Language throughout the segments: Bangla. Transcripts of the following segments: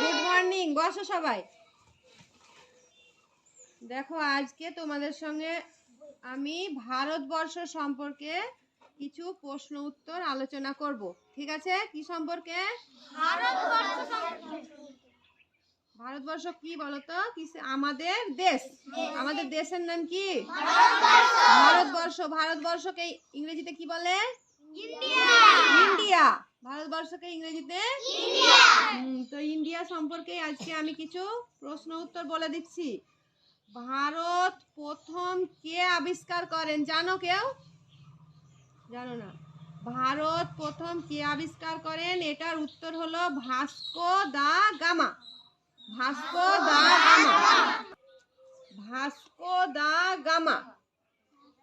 গুড মর্নিং বসো সবাই। দেখো আজকে তোমাদের সঙ্গে আমি ভারতবর্ষ সম্পর্কে কিছু প্রশ্ন উত্তর আলোচনা করব। ঠিক আছে? কি সম্পর্কে? ভারতবর্ষ কি বলতো? আমাদের দেশ। আমাদের দেশের নাম কি? ভারতবর্ষ। ভারতবর্ষকে ইংরেজিতে কি বলে? ইন্ডিয়া। ভারতবর্ষকে ইংরেজিতে? তো ইন্ডিয়া সম্পর্কে আজকে আমি কিছু প্রশ্ন উত্তর বলে দিচ্ছি। ভারত প্রথম কে আবিষ্কার করেন? জানো কেউ? জানো না। ভারত প্রথম কে আবিষ্কার করেন? এটার উত্তর হলো Vasco da Gama. Vasco da Gama. Vasco da Gama.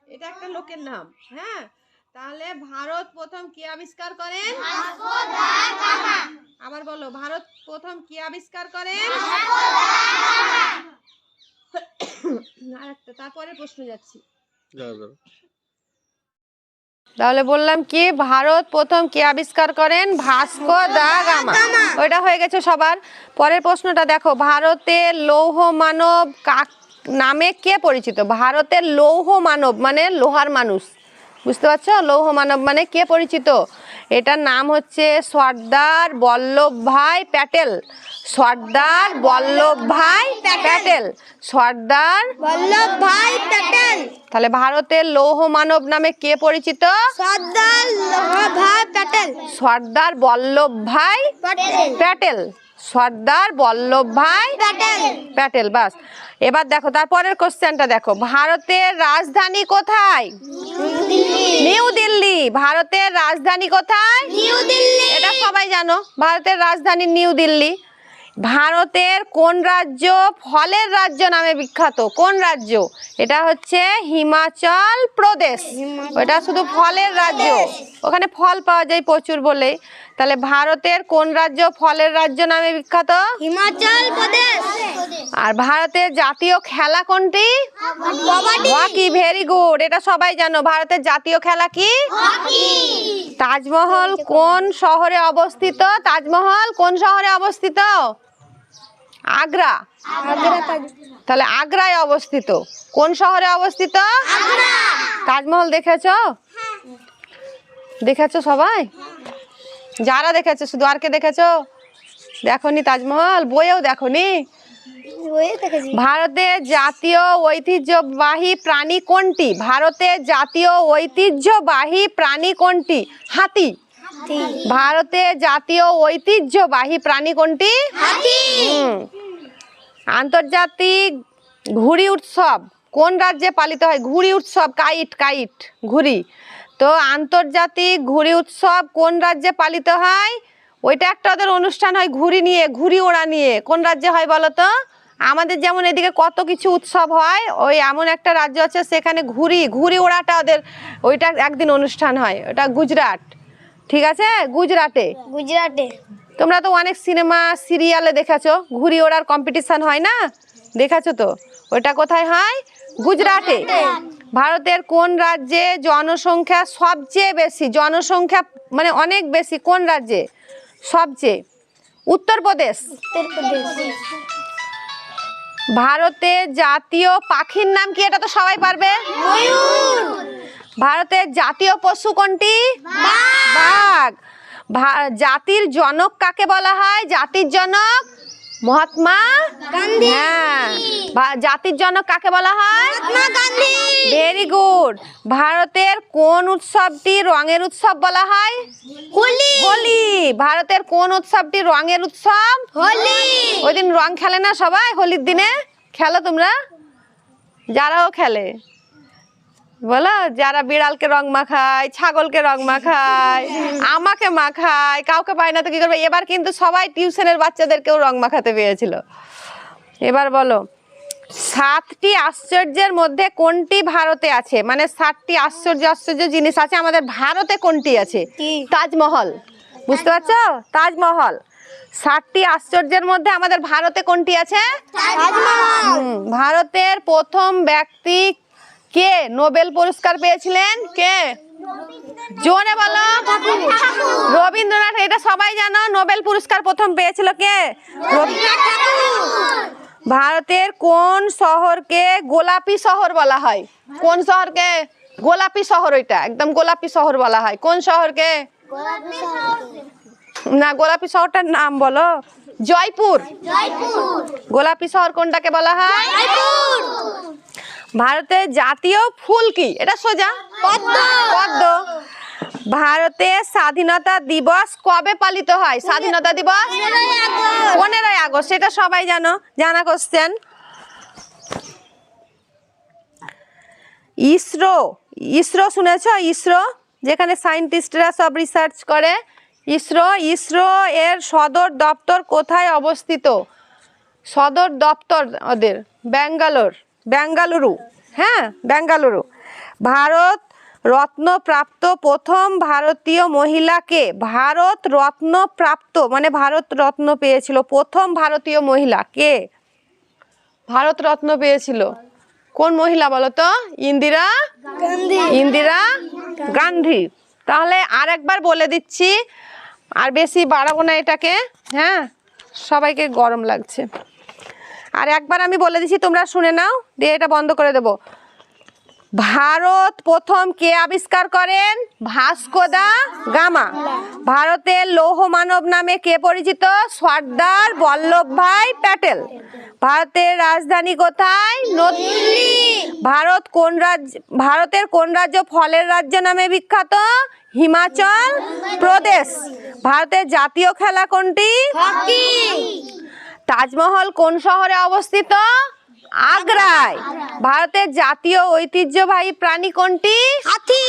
এটা একটা লোকের নাম হ্যাঁ? তাহলে ভারত প্রথম কে আবিষ্কার করেন আবার বলো ভারত প্রথম কে আবিষ্কার করেন তারপরে প্রশ্ন যাচ্ছি। তাহলে বললাম কি ভারত প্রথম কে আবিষ্কার করেন? Vasco da Gama. ওইটা হয়ে গেছে সবার। পরের প্রশ্নটা দেখো ভারতের লৌহ মানব কাক নামে কে পরিচিত? ভারতের লৌহ মানব মানে লোহার মানুষ। বুঝতে পারছ? লৌহ মানব মানে কে পরিচিত? এটার নাম হচ্ছে সর্দার বল্লভ ভাই প্যাটেল। সর্দার বল্লভ ভাই প্যাটেল। সর্দার বল্লভ ভাই প্যাটেল। তাহলে ভারতের লৌহ মানব নামে কে পরিচিত? সর্দার ভাই প্যাটেল। সর্দার বল্লভ ভাই প্যাটেল। প্যাটেল। সর্দার বল্লভ ভাই প্যাটেল। প্যাটেল বাস। এবার দেখো তারপরের কোশ্চেনটা দেখো। ভারতের রাজধানী কোথায়? নিউ দিল্লি। ভারতের রাজধানী কোথায়? নিউ দিল্লি। এটা সবাই জানো। ভারতের রাজধানী নিউ দিল্লি। ভারতের কোন রাজ্য ফলের রাজ্য নামে বিখ্যাত? কোন রাজ্য? এটা হচ্ছে হিমাচল প্রদেশ। এটা শুধু ফলের রাজ্য। ওখানে ফল পাওয়া যায় প্রচুর বলে তাহলে ভারতের কোন রাজ্য ফলের রাজ্য নামে বিখ্যাত? হিমাচল প্রদেশ। আর ভারতের জাতীয় খেলা কোনটি? হকি ভেরি গুড এটা সবাই জানো ভারতের জাতীয় খেলা কি? তাজমহল কোন শহরে অবস্থিত? তাজমহল কোন শহরে অবস্থিত? আগ্রা। তাহলে আগ্রায় অবস্থিত। কোন শহরে অবস্থিত? তাজমহল দেখেছ? দেখেছ সবাই? যারা দেখেছ শুধু আর কে দেখেছ? দেখনি তাজমহল? বইয়েও ওই দেখেছি ভারতের জাতীয় ঐতিহ্যবাহী প্রাণী কোনটি? ভারতের জাতীয় ঐতিহ্যবাহী প্রাণী কোনটি? হাতি। ভারতের জাতীয় ঐতিহ্যবাহী প্রাণী কোনটি? আন্তর্জাতিক ঘুড়ি উৎসব। কোন রাজ্যে পালিত হয়? ঘুড়ি উৎসব কাইট কাইট ঘুড়ি। তো আন্তর্জাতিক ঘুড়ি উৎসব কোন রাজ্যে পালিত হয়? ওইটা একটা ওদের অনুষ্ঠান হয় ঘুড়ি নিয়ে ঘুড়ি ওড়া নিয়ে। কোন রাজ্যে হয় বলো তো? আমাদের যেমন এদিকে কত কিছু উৎসব হয় ওই এমন একটা রাজ্য আছে সেখানে ঘুরি ঘুরি ওড়াটা ওদের ওইটা একদিন অনুষ্ঠান হয় ওটা গুজরাট। ঠিক আছে? গুজরাটে। গুজরাটে। তোমরা তো অনেক সিনেমা সিরিয়ালে দেখেছ ঘুড়ি ওড়ার কম্পিটিশন হয় না? দেখেছ তো? ওটা কোথায় হয়? গুজরাটে। ভারতের কোন রাজ্যে জনসংখ্যা সবচেয়ে বেশি? জনসংখ্যা মানে অনেক বেশি কোন রাজ্যে? সবচেয়ে। উত্তরপ্রদেশ। উত্তরপ্রদেশ। ভারতের জাতীয় পাখির নাম কি এটা তো সবাই পারবে? ভারতের জাতীয় পশু কোনটি? বাঘ। জাতির জনক কাকে বলা হয়? জাতির জনক মহাত্মা গান্ধী। হ্যাঁ। জাতির জনক কাকে বলা হয়? মহাত্মা গান্ধী। গুড ভারতের কোন উৎসবটি রঙের উৎসব বলা হয়? হোলি। হোলি। ভারতের কোন উৎসবটি রঙের উৎসব? হোলি। ওই দিন রং খেলে না সবাই? হোলির দিনে খেলো তোমরা? যারাও খেলে। বলো যারা বিড়ালকে রং মাখায় ছাগলকে রং মাখায় আমাকে মাখায় কাউকে পায় না তো কি করবে? এবার কিন্তু সবাই টিউশনের বাচ্চাদেরকেও রং মাখাতে পেয়েছিল এবার বলো সাতটি আশ্চর্যের মধ্যে কোনটি ভারতে আছে? মানে সাতটি আশ্চর্য আশ্চর্য জিনিস আছে আমাদের ভারতে কোনটি আছে? তাজমহল। বুঝতে পারছ? তাজমহল। ষাটটি আশ্চর্যের মধ্যে আমাদের ভারতে কোনটি আছে? ভারতের প্রথম ব্যক্তি কে নোবেল পুরস্কার পেয়েছিলেন? কে? জোরে বলো। রবীন্দ্রনাথ এটা সবাই জানো নোবেল পুরস্কার প্রথম পেয়েছিল কে? রবীন্দ্রনাথ ভারতের কোন শহরকে গোলাপি শহর বলা হয়? কোন শহরকে গোলাপি শহর ওইটা? একদম গোলাপি শহর বলা হয়। কোন শহরকে? না গোলাপি শহরটার নাম বলো। জয়পুর। গোলাপি শহর কোনটাকে বলা হয়? ভারতের জাতীয় ফুল কি? এটা সোজা। পদ্ম। পদ্ম। ভারতের স্বাধীনতা দিবস কবে পালিত হয়? স্বাধীনতা দিবস? পনেরোই আগস্ট। সেটা সবাই জানো, জানা কোশ্চেন ইসরো ইসরো শুনেছ? ইসরো, যেখানে সায়েন্টিস্টরা সব রিসার্চ করে। ইসরো ইসরো এর সদর দপ্তর কোথায় অবস্থিত? সদর দপ্তর ওদের, ব্যাঙ্গালোর, ব্যাঙ্গালুরু হ্যাঁ ব্যাঙ্গালুরু। ভারত রত্নপ্রাপ্ত প্রথম ভারতীয় মহিলাকে ভারত রত্নপ্রাপ্ত মানে ভারত রত্ন পেয়েছিল। প্রথম ভারতীয় মহিলা কে? ভারত রত্ন পেয়েছিল। কোন মহিলা বলো তো ইন্দিরা ইন্দিরা গান্ধী। তাহলে আর একবার বলে দিচ্ছি আর বেশি বাড়াবো না এটাকে হ্যাঁ? সবাইকে গরম লাগছে। আর একবার আমি বলে দিচ্ছি তোমরা শুনে নাও দিয়ে এটা বন্ধ করে দেবো। ভারত প্রথম কে আবিষ্কার করেন? Vasco da Gama. ভারতের লৌহ মানব নামে কে পরিচিত? সর্দার বল্লভভাই প্যাটেল। ভারতের রাজধানী কোথায়? নতুন ভারত কোন রাজ্য, ভারতের কোন রাজ্য ফলের রাজ্য নামে বিখ্যাত? হিমাচল প্রদেশ। ভারতের জাতীয় খেলা কোনটি? তাজমহল কোন শহরে অবস্থিত? আগ্রায়। ভারতের জাতীয় ঐতিহ্যবাহী প্রাণী কোনটি? হাতি।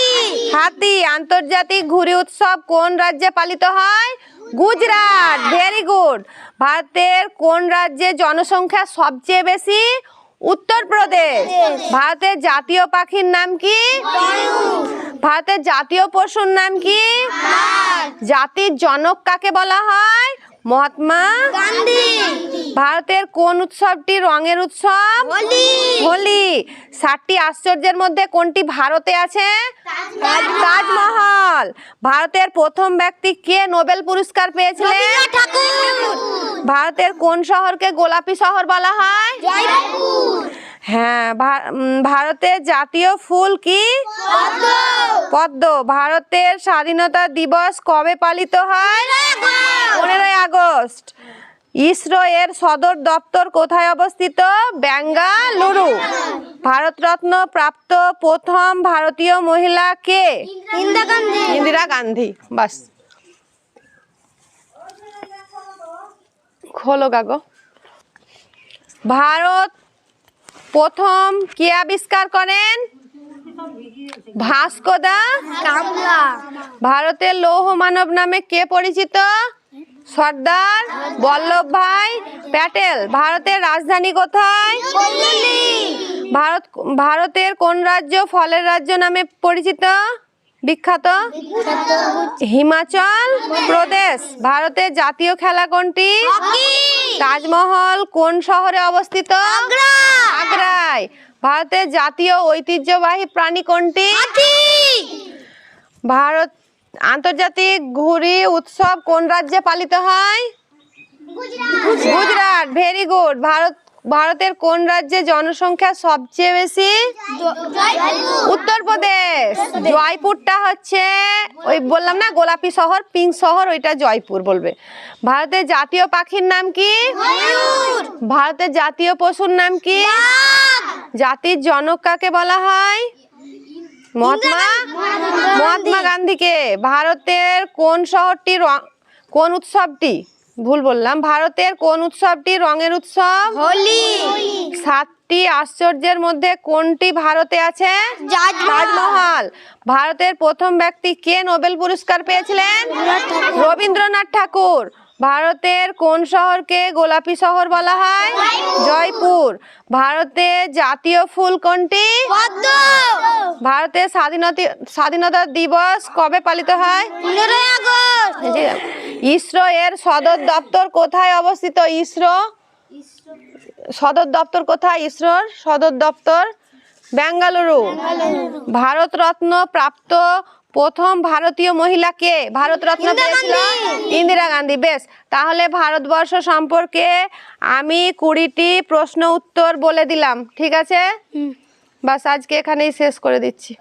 হাতি। আন্তর্জাতিক ঘুড়ি উৎসব কোন রাজ্যে পালিত হয়? গুজরাট। ভেরি গুড ভারতের কোন রাজ্যে জনসংখ্যা সবচেয়ে বেশি? উত্তরপ্রদেশ। ভারতের জাতীয় পাখির নাম কি? ভারতের জাতীয় পশুর নাম কি? জাতির জনক কাকে বলা হয়? মহাত্মা গান্ধী। ভারতের কোন উৎসবটি রঙের উৎসব? হোলি। ষাটটি আশ্চর্যের মধ্যে কোনটি ভারতে আছে? তাজমহল। ভারতের প্রথম ব্যক্তি কে নোবেল পুরস্কার পেয়েছিলেন? ভারতের কোন শহরকে গোলাপি শহর বলা হয়? জয়পুর। হ্যাঁ ভারতের জাতীয় ফুল কি? পদ্ম। ভারতের স্বাধীনতা দিবস কবে পালিত হয়? পনেরোই আগস্ট। ইসরো এর সদর দপ্তর কোথায় অবস্থিত? বেঙ্গালুরু ভারতরত্ন প্রাপ্ত প্রথম ভারতীয় মহিলা কে? ইন্দিরা গান্ধী। ইন্দিরা গান্ধী। বাস। খোলো গাগো ভারত প্রথম কে আবিষ্কার করেন? Vasco da? কামলা। ভারতের লৌহ মানব নামে কে পরিচিত? সর্দার বল্লভ ভাই প্যাটেল। ভারতের রাজধানী কোথায়? ভারত ভারতের কোন রাজ্য ফলের রাজ্য নামে পরিচিত? বিখ্যাত হিমাচল প্রদেশ ভারতের জাতীয় খেলা কোনটি? তাজমহল কোন শহরে অবস্থিত? আগ্রায়। ভারতের জাতীয় ঐতিহ্যবাহী প্রাণী কোনটি? ভারত আন্তর্জাতিক ঘুড়ি উৎসব কোন রাজ্যে পালিত হয়? গুজরাট। Very good. ভারত ভারতের কোন রাজ্যে জনসংখ্যা সবচেয়ে বেশি? উত্তরপ্রদেশ। জয়পুরটা হচ্ছে ওই বললাম না গোলাপি শহর পিঙ্ক শহর ওইটা জয়পুর বলবে। ভারতের জাতীয় পাখির নাম কি? ভারতের জাতীয় পশুর নাম কি? জাতির জনক কাকে বলা হয়? মহাত্মা মহাত্মা গান্ধীকে। ভারতের কোন শহরটি কোন উৎসবটি? ভুল বললাম। ভারতের কোন উৎসবটি রঙের উৎসব? হোলি। সাতটি আশ্চর্যের মধ্যে কোনটি ভারতে আছে? তাজমহল। ভারতের প্রথম ব্যক্তি কে নোবেল পুরস্কার পেয়েছিলেন? রবীন্দ্রনাথ ঠাকুর। ভারতের কোন শহরকে গোলাপি শহর বলা হয়? জয়পুর। ভারতের জাতীয় ফুল কোনটি? ভারতের স্বাধীনতা স্বাধীনতা দিবস কবে পালিত হয়? পনেরোই আগস্ট। ইসরো এর সদর দপ্তর কোথায় অবস্থিত ইসরো? সদর দপ্তর কোথায় ইসরোর সদর দপ্তর? বেঙ্গালুরু। ভারতরত্ন প্রাপ্ত প্রথম ভারতীয় মহিলা কে? ভারতরত্ন পেয়েছিল ইন্দিরা গান্ধী বেশ। তাহলে ভারতবর্ষ সম্পর্কে আমি কুড়িটি প্রশ্ন উত্তর বলে দিলাম ঠিক আছে? বাস আজকে এখানেই শেষ করে দিচ্ছি।